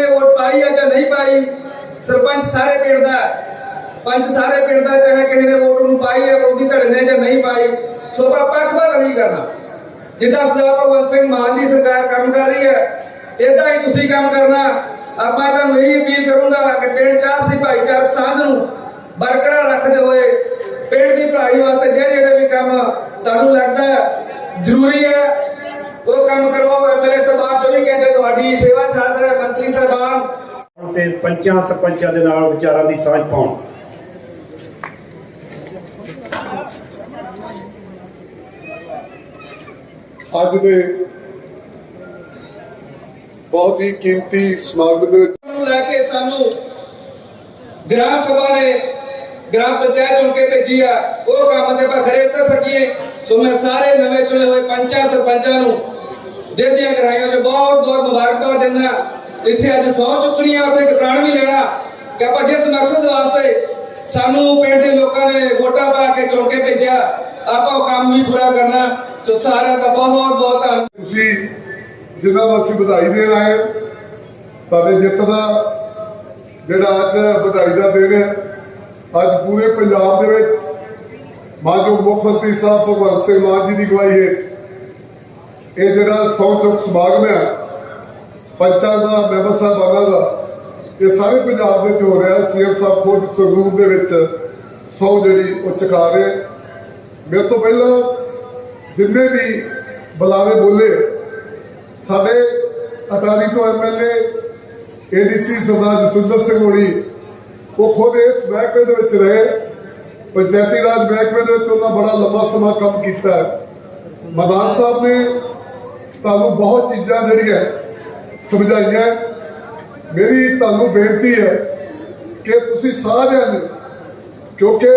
ਨੇ ਵੋਟ ਪਾਈ ਆ ਜਾਂ ਨਹੀਂ ਪਾਈ, ਸਰਪੰਚ ਸਾਰੇ ਪਿੰਡ ਦਾ ਹੈ। ਸਾਰੇ ਪਿੰਡ ਦਾ, ਚਾਹੇ ਕਿਸੇ ਨੇ ਵੋਟ ਨੂੰ ਪਾਈ ਹੈ ਵਿਰੋਧੀ ਧੜੇ ਨੇ ਜਾਂ ਨਹੀਂ ਪਾਈ, ਸੋ ਆਪਾਂ ਪੱਖਪਾਤ ਨਹੀਂ ਕਰਨਾ ਜਿੱਦਾਂ ਸਰਦਾਰ ਭਗਵੰਤ ਸਿੰਘ ਮਾਨ ਦੀ ਸਰਕਾਰ ਕੰਮ ਕਰ ਰਹੀ ਹੈ ਇਦਾਂ ਹੀ ਤੁਸੀਂ ਕੰਮ ਕਰਨਾ ਆਪਾਂ ਤੁਹਾਨੂੰ ਇਹ ਅਪੀਲ ਕਰੂੰਗਾ ਕਿ ਪਿੰਡ ਚਾਪ ਸੀ ਭਾਈਚਾਰਕ ਸਾਂਝ ਨੂੰ ਬਰਕਰਾਰ ਰੱਖਦੇ ਹੋਏ ਪਿੰਡ ਦੀ ਭਲਾਈ ਵਾਸਤੇ ਜਿਹੜੇ ਜਿਹੜੇ ਵੀ ਕੰਮ ਤੁਹਾਨੂੰ ਲੱਗਦਾ ਜ਼ਰੂਰੀ ਹੈ ਉਹ ਕੰਮ ਕਰਵਾਓ ਐਮਐਲਏ ਸਾਹਿਬਾਨ 24 ਘੰਟੇ ਤੁਹਾਡੀ ਸੇਵਾ 'ਚ ਹਾਜ਼ਰ ਹੈ ਮੰਤਰੀ ਸਾਹਿਬਾਨ। ਤੇ ਪੰਚਾਂ ਸਰਪੰਚਾਂ ਦੇ ਨਾਲ ਵਿਚਾਰਾਂ ਦੀ ਸਾਂਝ ਪਾਉਣ। ਅੱਜ ਦੇ ਬਹੁਤ ਹੀ ਕੀਮਤੀ ਸਮਾਗਮ ਦੇ ਵਿੱਚ ਨੂੰ ਲੈ ਕੇ ਸਾਨੂੰ ਗ੍ਰਾਮ ਸਭਾ ਨੇ ਗ੍ਰਾਮ ਪੰਚਾਇਤ ਚੁਣ ਕੇ ਭੇਜੀ ਆ। ਉਹ ਕੰਮ ਤੇ ਆਪਾਂ ਖਰੇ ਉਤਰ ਸਕੀਏ। ਸੋ ਮੈਂ ਸਾਰੇ ਨਵੇਂ ਚੁਣੇ ਹੋਏ ਪੰਚਾਂ ਸਰਪੰਚਾਂ ਨੂੰ ਦਿਲ ਦੀਆਂ ਗਹਿਰਾਈਆਂ 'ਚ ਬਹੁਤ ਬਹੁਤ ਮੁਬਾਰਕਬਾਦ ਦਿੰਦਾ ਇੱਥੇ ਅੱਜ ਸੌ ਚੁੱਕਣੀਆਂ, ਆਪਣੇ ਇੱਕ ਵੀ ਲੈਣਾ। ਕਿ ਆਪਾਂ ਜਿਸ ਮਕਸਦ ਵਾਸਤੇ ਸਾਨੂੰ ਪਿੰਡ ਦੇ ਲੋਕਾਂ ਨੇ ਵੋਟਾਂ ਪਾ ਕੇ ਚੁਣ ਭੇਜਿਆ, ਆਪਾਂ ਉਹ ਕੰਮ ਵੀ ਪੂਰਾ ਕਰਨਾ। ਸੋ ਸਾਰਿਆਂ ਦਾ ਬਹੁਤ ਬਹੁਤ ਧੰਨਵਾਦ ਤੁਸੀਂ ਜਿਨ੍ਹਾਂ ਨੂੰ ਅਸੀਂ ਵਧਾਈ ਦੇਣ ਆਏ ਤੁਹਾਡੇ ਜਿੱਤ ਦਾ ਜਿਹੜਾ ਅੱਜ ਵਧਾਈ ਦਾ ਦਿਨ ਹੈ, ਅੱਜ ਪੂਰੇ ਪੰਜਾਬ ਦੇ ਵਿੱਚ ਮਾਨਯੋਗ ਮੁੱਖ ਮੰਤਰੀ ਸਾਹਿਬ ਭਗਵੰਤ ਸਿੰਘ ਮਾਨ ਜੀ ਦੀ ਅਗਵਾਈ ਹੈ ਇਹ ਜਿਹੜਾ ਸੌ ਚੁੱਕ ਸਮਾਗਮ ਹੈ, ਪੰਚਾਂ ਦਾ, ਮੈਂਬਰ ਸਾਹਿਬਾਨਾਂ ਦਾ, ਇਹ ਸਾਰੇ ਪੰਜਾਬ ਦੇ ਵਿੱਚ ਹੋ ਰਿਹਾ ਸੀਐਮ ਸਾਹਿਬ ਖੁਦ ਸੰਗਰੂਰ ਦੇ ਵਿੱਚ ਸੌ ਜਿਹੜੀ ਉਹ ਚੁਕਾ ਰਹੇ ਮੇਰੇ ਤੋਂ ਪਹਿਲਾਂ ਜਿੰਨੇ ਵੀ ਬੁਲਾਰੇ ਬੋਲੇ, ਸਾਡੇ ਅਟਾਰੀ ਤੋਂ ਐਮਐਲਏ ਏਡੀਸੀ ਸਰਦਾਰ ਜਸਵਿੰਦਰ ਸਿੰਘ ਹੋਣੀ, ਉਹ ਖੁਦ ਇਸ ਮਹਿਕਮੇ ਦੇ ਵਿੱਚ ਰਹੇ। ਪੰਚਾਇਤੀ ਰਾਜ ਮਹਿਕਮੇ ਦੇ ਵਿੱਚ ਉਹਨਾਂ ਬੜਾ ਲੰਬਾ ਸਮਾਂ ਕੰਮ ਕੀਤਾ ਹੈ। ਮਦਾਨ ਸਾਹਿਬ ਨੇ ਤੁਹਾਨੂੰ ਬਹੁਤ ਚੀਜ਼ਾਂ ਜਿਹੜੀਆਂ ਸਮਝਾਈਆਂ ਮੇਰੀ ਤੁਹਾਨੂੰ ਬੇਨਤੀ ਹੈ ਕਿ ਤੁਸੀਂ ਸਾਰਿਆਂ ਨੇ, ਕਿਉਂਕਿ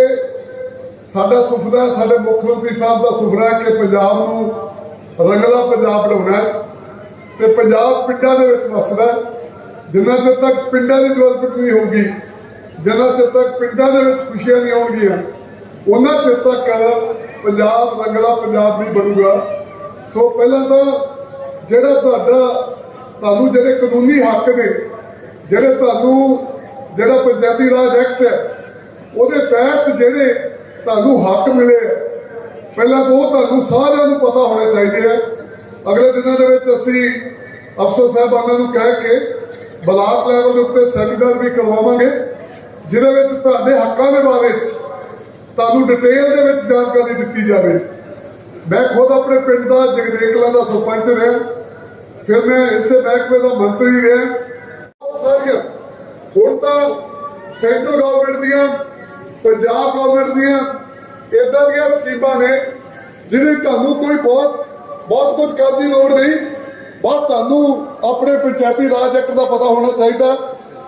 ਸਾਡਾ ਸੁਪਨਾ, ਸਾਡੇ ਮੁੱਖ ਮੰਤਰੀ ਸਾਹਿਬ ਦਾ ਸੁਪਨਾ ਹੈ ਕਿ ਪੰਜਾਬ ਨੂੰ ਰੰਗਲਾ ਪੰਜਾਬ ਬਣਾਉਣਾ ਹੈ ਤੇ ਪੰਜਾਬ ਪਿੰਡਾਂ ਦੇ ਵਿੱਚ ਵਸਦਾ ਹੈ। ਜਿੰਨਾ ਚਿਰ ਤੱਕ ਪਿੰਡਾਂ ਦੀ ਡਿਵੈਲਪਮੈਂਟ ਨਹੀਂ ਹੋਊਗੀ, ਜਿੰਨਾ ਚਿਰ ਤੱਕ ਪਿੰਡਾਂ ਦੇ ਵਿੱਚ ਖੁਸ਼ੀਆਂ ਨਹੀਂ ਆਉਣਗੀਆਂ, ਉਹਨਾਂ ਚਿਰ ਤੱਕ ਪੰਜਾਬ ਰੰਗਲਾ ਪੰਜਾਬ ਨਹੀਂ ਬਣੂਗਾ ਸੋ ਪਹਿਲਾਂ ਤਾਂ ਜਿਹੜਾ ਤੁਹਾਡਾ, ਤੁਹਾਨੂੰ ਜਿਹੜੇ ਕਾਨੂੰਨੀ ਹੱਕ ਨੇ, ਜਿਹੜੇ ਤੁਹਾਨੂੰ, ਜਿਹੜਾ ਪੰਚਾਇਤੀ ਰਾਜ ਐਕਟ ਹੈ, ਉਹਦੇ ਤਹਿਤ ਜਿਹੜੇ ਤੁਹਾਨੂੰ ਹੱਕ ਮਿਲੇ ਪਹਿਲਾਂ ਤਾਂ ਉਹ ਤੁਹਾਨੂੰ ਸਾਰਿਆਂ ਨੂੰ ਪਤਾ ਹੋਣੇ ਚਾਹੀਦੇ ਆ ਅਗਲੇ ਦਿਨਾਂ ਦੇ ਵਿੱਚ ਅਸੀਂ ਅਫਸਰ ਸਾਹਿਬਾਨਾਂ ਨੂੰ ਕਹਿ ਕੇ ਬਲਾਕ ਲੈਵਲ ਦੇ ਉੱਤੇ ਸੈਮੀਨਾਰ ਵੀ ਕਰਵਾਵਾਂਗੇ, ਜਿਹਦੇ ਵਿੱਚ ਤੁਹਾਡੇ ਹੱਕਾਂ ਦੇ ਬਾਰੇ 'ਚ ਤੁਹਾਨੂੰ ਡਿਟੇਲ ਦੇ ਵਿੱਚ ਜਾਣਕਾਰੀ ਦਿੱਤੀ ਜਾਵੇ। ਮੈਂ ਖੁਦ ਆਪਣੇ ਪਿੰਡ ਦਾ ਜਗਦੇਕਲਾ ਦਾ ਸਰਪੰਚ ਰਿਹਾ। ਫਿਰ ਮੈਂ ਇਸੇ ਮਹਿਕਮੇ ਦਾ ਮੰਤਰੀ ਰਿਹਾ। ਸਾਰੀਆਂ ਹੁਣ ਤਾਂ ਸੈਂਟਰਲ ਗਵਰਨਮੈਂਟ ਦੀਆਂ, ਪੰਜਾਬ ਗਵਰਨਮੈਂਟ ਦੀਆਂ ਇਦਾਂ ਦੀਆਂ ਸਕੀਮਾਂ ਨੇ, ਜਿਹਦੇ ਤੁਹਾਨੂੰ ਕੋਈ ਬਹੁਤ ਬਹੁਤ ਕੁਝ ਕਰਨ ਦੀ ਲੋੜ ਨਹੀਂ। ਬਸ ਤੁਹਾਨੂੰ ਆਪਣੇ ਪੰਚਾਇਤੀ ਰਾਜ ਐਕਟ ਦਾ ਪਤਾ ਹੋਣਾ ਚਾਹੀਦਾ।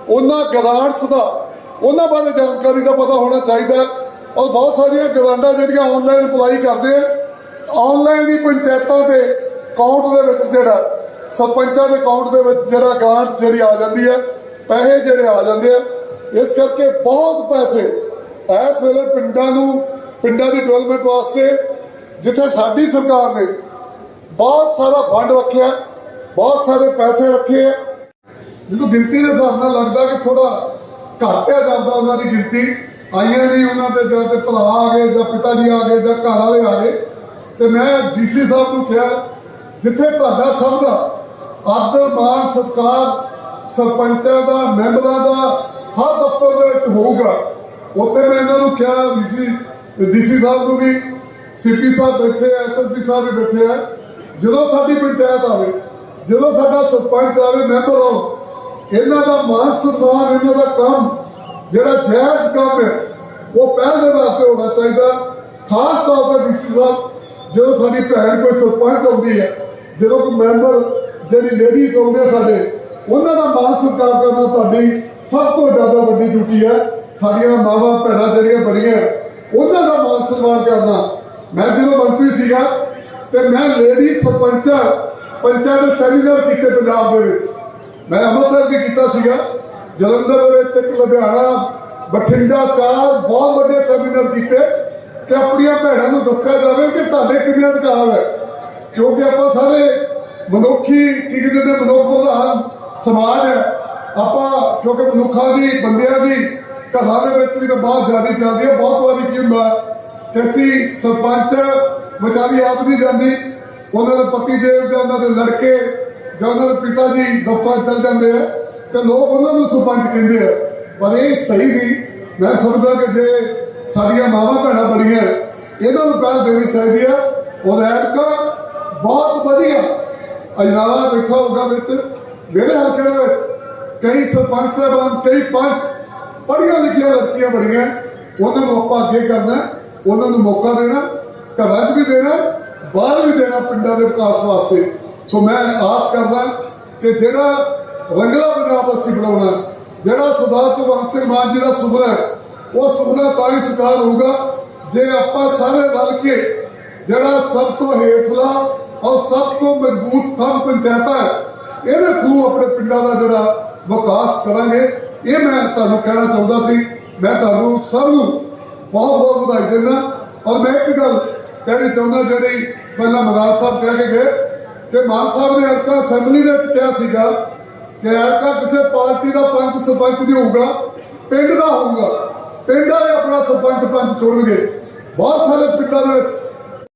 ਉਹਨਾਂ ਗ੍ਰਾਂਟਸ ਦਾ, ਉਹਨਾਂ ਬਾਰੇ ਜਾਣਕਾਰੀ ਦਾ ਪਤਾ ਹੋਣਾ ਚਾਹੀਦਾ। ਔਰ ਬਹੁਤ ਸਾਰੀਆਂ ਗ੍ਰਾਂਟਾਂ ਜਿਹੜੀਆਂ ਆਨਲਾਈਨ ਅਪਲਾਈ ਕਰਦੇ ਆ। ਆਨਲਾਈਨ ਹੀ ਪੰਚਾਇਤਾਂ ਦੇ ਅਕਾਊਂਟ ਦੇ ਵਿੱਚ ਜਿਹੜਾ, ਸਰਪੰਚਾਂ ਦੇ ਅਕਾਊਂਟ ਦੇ ਵਿੱਚ ਜਿਹੜਾ ਗ੍ਰਾਂਟਸ ਜਿਹੜੀ ਆ ਜਾਂਦੀ ਹੈ, ਪੈਸੇ ਜਿਹੜੇ ਆ ਜਾਂਦੇ ਆ, ਇਸ ਕਰਕੇ ਬਹੁਤ ਪੈਸੇ ਇਸ ਵੇਲੇ ਪਿੰਡਾਂ ਨੂੰ, ਪਿੰਡਾਂ ਦੀ ਡਿਵੈਲਪਮੈਂਟ ਵਾਸਤੇ ਜਿੱਥੇ ਸਾਡੀ ਸਰਕਾਰ ਨੇ ਬਹੁਤ ਸਾਰਾ ਫੰਡ ਰੱਖਿਆ, ਬਹੁਤ ਸਾਰੇ ਪੈਸੇ ਰੱਖੇ ਆ। ਮੈਨੂੰ ਗਿਣਤੀ ਦੇ ਹਿਸਾਬ ਨਾਲ ਲੱਗਦਾ ਕਿ ਥੋੜਾ ਘਟਿਆ ਜਾਂਦਾ ਉਹਨਾਂ ਦੀ ਗਿਣਤੀ। ਆਈਆਂ ਨਹੀਂ ਉਹਨਾਂ ਦੇ, ਜਾਂ ਤੇ ਭਰਾ ਆ ਗਏ, ਜਾਂ ਪਿਤਾ ਜੀ ਆ ਗਏ, ਜਾਂ ਘਰ ਵਾਲੇ ਆ ਗਏ। ਤੇ ਮੈਂ ਡੀਸੀ ਸਾਹਿਬ ਨੂੰ ਕਿਹਾ, ਜਿੱਥੇ ਤੁਹਾਡਾ ਸਭ ਦਾ ਆਦਰ ਮਾਨ ਸਤਿਕਾਰ ਸਰਪੰਚਾਂ ਦਾ, ਮੈਂਬਰਾਂ ਦਾ ਹਰ ਦਫ਼ਤਰ ਦੇ ਵਿੱਚ ਹੋਊਗਾ, ਉੱਥੇ ਮੈਂ ਇਹਨਾਂ ਨੂੰ ਕਿਹਾ ਡੀਸੀ ਡੀਸੀ ਸਾਹਿਬ ਨੂੰ ਵੀ, ਸੀਪੀ ਸਾਹਿਬ ਬੈਠੇ ਆ ਐਸਐਸਪੀ ਸਾਹਿਬ ਵੀ ਬੈਠੇ ਆ, ਜਦੋਂ ਸਾਡੀ ਪੰਚਾਇਤ ਆਵੇ, ਜਦੋਂ ਸਾਡਾ ਸਰਪੰਚ ਆਵੇ, ਮੈਂਬਰ ਆਵੇ ਇਹਨਾਂ ਦਾ ਮਾਨ ਸਨਮਾਨ, ਇਹਨਾਂ ਦਾ ਕੰਮ ਜਿਹੜਾ ਜਾਇਜ਼ ਕੰਮ ਹੈ, ਉਹ ਪਹਿਲ ਦੇ ਵਾਸਤੇ ਹੋਣਾ ਚਾਹੀਦਾ, ਖਾਸ ਤੌਰ ਤੇ ਡੀਸੀ ਸਾਹਿਬ ਜਦੋਂ ਸਾਡੀ ਭੈਣ ਕੋਈ ਸਰਪੰਚ ਆਉਂਦੀ ਹੈ, ਜਦੋਂ ਕੋਈ ਮੈਂਬਰ ਜਿਹੜੀ ਲੇਡੀਜ਼ ਆਉਂਦੇ ਸਾਡੇ, ਉਹਨਾਂ ਦਾ ਮਾਨ ਸਤਿਕਾਰ ਕਰਨਾ ਤੁਹਾਡੀ ਸਭ ਤੋਂ ਜ਼ਿਆਦਾ ਵੱਡੀ ਡਿਊਟੀ ਹੈ। ਸਾਡੀਆਂ ਮਾਵਾਂ ਭੈਣਾਂ ਜਿਹੜੀਆਂ ਬਣੀਆਂ, ਉਹਨਾਂ ਦਾ ਮਾਨ ਸਨਮਾਨ ਕਰਨਾ। ਮੈਂ ਜਦੋਂ ਮੰਤਰੀ ਸੀਗਾ ਤੇ ਮੈਂ ਲੇਡੀ ਸਰਪੰਚਾਂ ਪੰਚਾਇਤ ਦੇ ਸੈਮੀਨਾਰ ਕੀਤੇ ਪੰਜਾਬ ਦੇ ਵਿੱਚ। ਮੈਂ ਅੰਮ੍ਰਿਤਸਰ ਵੀ ਕੀਤਾ ਸੀਗਾ, ਜਲੰਧਰ ਦੇ ਵਿੱਚ ਇੱਕ ਲੁਧਿਆਣਾ, ਬਠਿੰਡਾ ਚਾਰ ਬਹੁਤ ਵੱਡੇ ਸੈਮੀਨਾਰ ਕੀਤੇ। ਕਿ ਆਪਣੀਆਂ ਭੈਣਾਂ ਨੂੰ ਦੱਸਿਆ ਜਾਵੇ ਕਿ ਤੁਹਾਡੇ ਕਿੰਨੇ ਅਧਿਕਾਰ ਹੈ। ਕਿਉਂਕਿ ਆਪਾਂ ਸਾਰੇ ਮਨੁੱਖੀ, ਕੀ ਕਹਿੰਦੇ ਨੇ ਮਨੁੱਖ ਪ੍ਰਧਾਨ ਸਮਾਜ ਹੈ। ਆਪਾਂ, ਕਿਉਂਕਿ ਮਨੁੱਖਾਂ ਦੀ, ਬੰਦਿਆਂ ਦੀ, ਘਰਾਂ ਦੇ ਵਿੱਚ ਵੀ ਤਾਂ ਬਹੁਤ ਜ਼ਿਆਦਾ ਚੱਲਦੀ ਹੈ, ਬਹੁਤ ਵਾਰੀ ਕੀ ਹੁੰਦਾ ਕਿ ਅਸੀਂ ਸਰਪੰਚ ਵਿਚਾਰੀ ਆਪ ਨਹੀਂ ਜਾਂਦੀ, ਉਹਨਾਂ ਦੇ ਪਤੀ ਦੇਵ ਜਾਂ ਉਹਨਾਂ ਦੇ ਲੜਕੇ ਜਾਂ ਉਹਨਾਂ ਦੇ ਪਿਤਾ ਜੀ ਦਫ਼ਤਰ ਚੱਲ ਜਾਂਦੇ ਆ ਤੇ ਲੋਕ ਉਹਨਾਂ ਨੂੰ ਸਰਪੰਚ ਕਹਿੰਦੇ ਆ ਪਰ ਇਹ ਸਹੀ ਨਹੀਂ। ਮੈਂ ਸਮਝਦਾ ਕਿ ਜੇ ਸਾਡੀਆਂ ਮਾਵਾਂ ਭੈਣਾਂ ਬੜੀਆਂ ਇਹਨਾਂ ਨੂੰ ਪਹਿਲ ਦੇਣੀ ਚਾਹੀਦੀ ਆ ਉਹਦਾ ਬਹੁਤ ਵਧੀਆ। ਅਜਨਾਲਾ ਬੈਠਾ ਹੋਗਾ ਵਿੱਚ। ਮੇਰੇ ਹਲਕੇ ਦੇ ਵਿੱਚ ਕਈ ਸਰਪੰਚ ਸਾਹਿਬਾਨ, ਕਈ ਪੰਚ ਪੜ੍ਹੀਆਂ ਲਿਖੀਆਂ ਲੜਕੀਆਂ ਬੜੀਆਂ ਉਹਨਾਂ ਨੂੰ ਆਪਾਂ ਅੱਗੇ ਕਰਨਾ ਉਹਨਾਂ ਨੂੰ ਮੌਕਾ ਦੇਣਾ ਘਰਾਂ 'ਚ ਵੀ ਦੇਣਾ ਬਾਹਰ ਵੀ ਦੇਣਾ ਪਿੰਡਾਂ ਦੇ ਵਿਕਾਸ ਵਾਸਤੇ। ਸੋ ਮੈਂ ਆਸ ਕਰਦਾ ਕਿ ਜਿਹੜਾ ਰੰਗਲਾ ਪੰਜਾਬ ਅਸੀਂ ਬਣਾਉਣਾ ਜਿਹੜਾ ਸਰਦਾਰ ਭਗਵੰਤ ਸਿੰਘ ਮਾਨ ਜੀ ਦਾ ਸੁਪਨਾ ਹੈ ਉਹ ਸੁਪਨਾ ਤਾਂ ਹੀ ਸਾਕਾਰ ਹੋਊਗਾ ਜੇ ਆਪਾਂ ਸਾਰੇ ਰਲ ਕੇ ਜਿਹੜਾ ਸਭ ਤੋਂ ਹੇਠਲਾ ਔਰ ਸਭ ਤੋਂ ਮਜ਼ਬੂਤ ਥੰਮ ਪੰਚਾਇਤਾਂ ਹੈ, ਇਹਦੇ ਥਰੂ ਆਪਣੇ ਪਿੰਡਾਂ ਦਾ ਜਿਹੜਾ ਵਿਕਾਸ ਕਰਾਂਗੇ। ਇਹ ਮੈਂ ਤੁਹਾਨੂੰ ਕਹਿਣਾ ਚਾਹੁੰਦਾ ਸੀ, ਮੈਂ ਤੁਹਾਨੂੰ ਸਭ ਨੂੰ ਬਹੁਤ ਬਹੁਤ ਵਧਾਈ ਦਿੰਦਾ। ਔਰ ਮੈਂ ਇੱਕ ਗੱਲ ਕਹਿਣੀ ਚਾਹੁੰਦਾ, ਜਿਹੜੀ ਪਹਿਲਾਂ ਮਦਾਨ ਸਾਹਿਬ ਕਹਿ ਕੇ ਗਏ, ਕਿ ਮਾਨ ਸਾਹਿਬ ਨੇ ਅਰਕਾ ਅਸੈਂਬਲੀ ਦੇ ਵਿੱਚ ਕਿਹਾ ਸੀਗਾ ਕਿ ਅਰਕਾ ਕਿਸੇ ਪਾਰਟੀ ਦਾ ਪੰਚ ਸਰਪੰਚ ਨਹੀਂ ਹੋਊਗਾ, ਪਿੰਡ ਦਾ ਹੋਊਗਾ। ਪਿੰਡ ਵਾਲੇ ਆਪਣਾ ਸਰਪੰਚ ਪੰਚ ਚੁਣਨਗੇ ਬਹੁਤ ਸਾਰੇ ਪਿੰਡਾਂ ਦੇ ਵਿੱਚ